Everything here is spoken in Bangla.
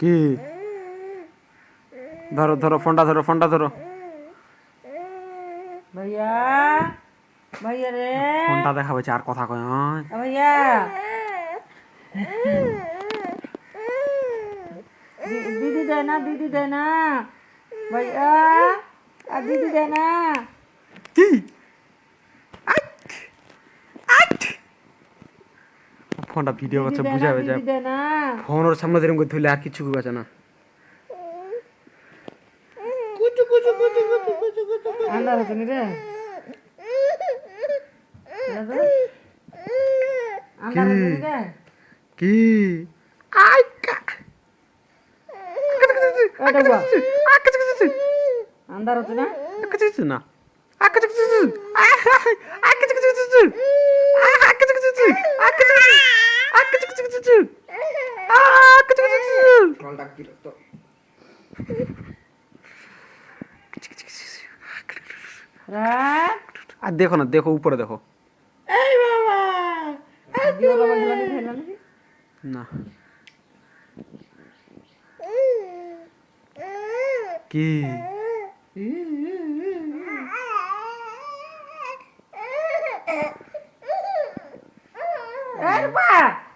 কি? ধরো ধরো ফোনটা ধরো ফোনটা ধরো। ভাইয়া ভাইয়া রে। ফোনটা দেখা হয়েছে আর কথা কয় ভাইয়া। দিদি দেয় না দিদি দেয় না। ভাইয়া আর দিদি দেয় না। ফোনটা ভিডিও করছে বুঝাবে যায় ফোন ওর সামনে যেরকম করে ধরলে আর কিছু বুঝাছে না আন্দার হতো নি রে কি আই কা আন্দার হতো কিছু না আর দেখো না দেখো উপরে দেখো। না। কি? Erba!